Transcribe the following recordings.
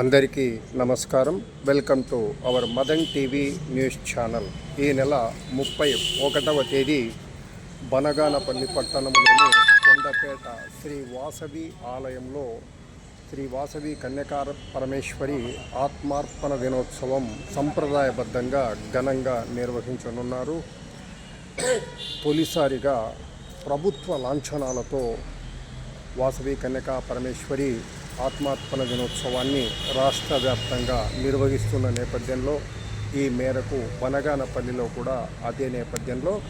అందరికీ నమస్కారం. Welcome to our Madan TV news channel. ఈ నెల ముప్పై ఒకటవ తేదీ బనగానపల్లి పట్టణంలోని కొండపేట శ్రీ వాసవి ఆలయంలో శ్రీ వాసవి కన్యకార పరమేశ్వరి ఆత్మార్పణ దినోత్సవం సంప్రదాయబద్ధంగా ఘనంగా నిర్వహించనున్నారు. తొలిసారిగా ప్రభుత్వ లాంఛనాలతో వాసవి కన్యకా పరమేశ్వరి ఆత్మార్పణ దినోత్సవాన్ని రాష్ట్ర వ్యాప్తంగా నిర్వహిస్తున్న నేపథ్యంలో ఈ మేరకు బనగానపల్లిలో కూడా అదే నేపథ్యంలో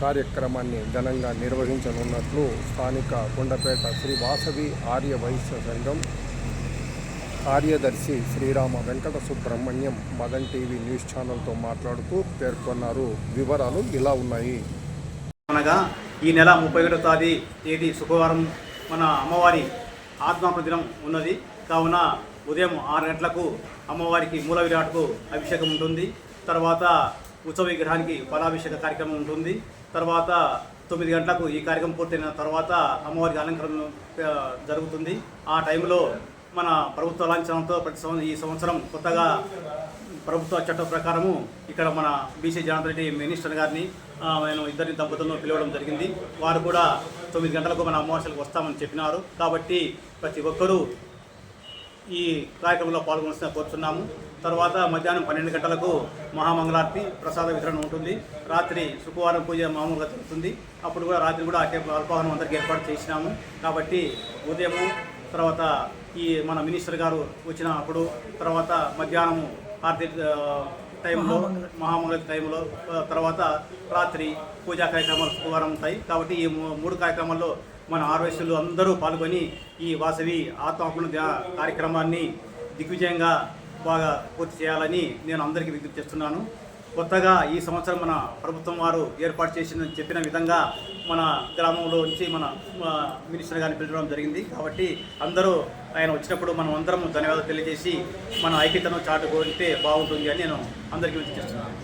కార్యక్రమాన్ని ఘనంగా నిర్వహించనున్నట్లు స్థానిక కొండపేట శ్రీ వాసవి ఆర్య వైశ్య సంఘం కార్యదర్శి శ్రీరామ వెంకట సుబ్రహ్మణ్యం మదన్ టీవీ న్యూస్ ఛానల్తో మాట్లాడుతూ పేర్కొన్నారు. వివరాలు ఇలా ఉన్నాయి. అనగా ఈ నెల ముప్పై ఒకటో తేదీ తేదీ శుక్రవారం మన అమ్మవారి ఆత్మాప దినం ఉన్నది. కావున ఉదయం ఆరు గంటలకు అమ్మవారికి మూల విరాట్కు అభిషేకం ఉంటుంది. తర్వాత ఉత్సవ విగ్రహానికి ఫలాభిషేక కార్యక్రమం ఉంటుంది. తర్వాత తొమ్మిది గంటలకు ఈ కార్యక్రమం పూర్తయిన తర్వాత అమ్మవారికి అలంకరణ జరుగుతుంది. ఆ టైంలో మన ప్రభుత్వ లాంఛనంతో ప్రతి సంవత్సరం ఈ సంవత్సరం కొత్తగా ప్రభుత్వ చట్టం ప్రకారము ఇక్కడ మన బీసీ జనార్దన్ రెడ్డి మినిస్టర్ గారిని మేము నేను ఇద్దరిని దంపతులను పిలవడం జరిగింది. వారు కూడా తొమ్మిది గంటలకు మన అమావాస్యలకు వస్తామని చెప్పినారు. కాబట్టి ప్రతి ఒక్కరూ ఈ కార్యక్రమంలో పాల్గొనవలసిన కోరుతున్నాము. తర్వాత మధ్యాహ్నం పన్నెండు గంటలకు మహామంగళార్తి ప్రసాద వితరణ ఉంటుంది. రాత్రి శుక్రవారం పూజ మామూలుగా జరుగుతుంది. అప్పుడు కూడా రాత్రి కూడా అల్పాహారం అందరికీ ఏర్పాటు చేసినాము. కాబట్టి ఉదయము తర్వాత ఈ మన మినిస్టర్ గారు వచ్చిన అప్పుడు తర్వాత మధ్యాహ్నము ఆరతి టైంలో మహామంగళ టైంలో తర్వాత రాత్రి పూజా కార్యక్రమాలు శుక్రవారం ఉంటాయి. కాబట్టి ఈ మూ- మూడు కార్యక్రమాల్లో మన ఆర్వేసులు అందరూ పాల్గొని ఈ వాసవి ఆత్మార్పణ కార్యక్రమాన్ని దిగ్విజయంగా బాగా పూర్తి చేయాలని నేను అందరికీ విజ్ఞప్తి చేస్తున్నాను. కొత్తగా ఈ సంవత్సరం మన ప్రభుత్వం వారు ఏర్పాటు చేసిన చెప్పిన విధంగా మన గ్రామంలో నుంచి మన మినిస్టర్ గారిని పిలవడం జరిగింది. కాబట్టి అందరూ ఆయన వచ్చినప్పుడు మనం అందరం ధన్యవాదాలు తెలియజేసి మన ఐక్యతను చాటుకుంటే బాగుంటుంది అని నేను అందరికీ విజ్ఞప్తి చేస్తున్నాను.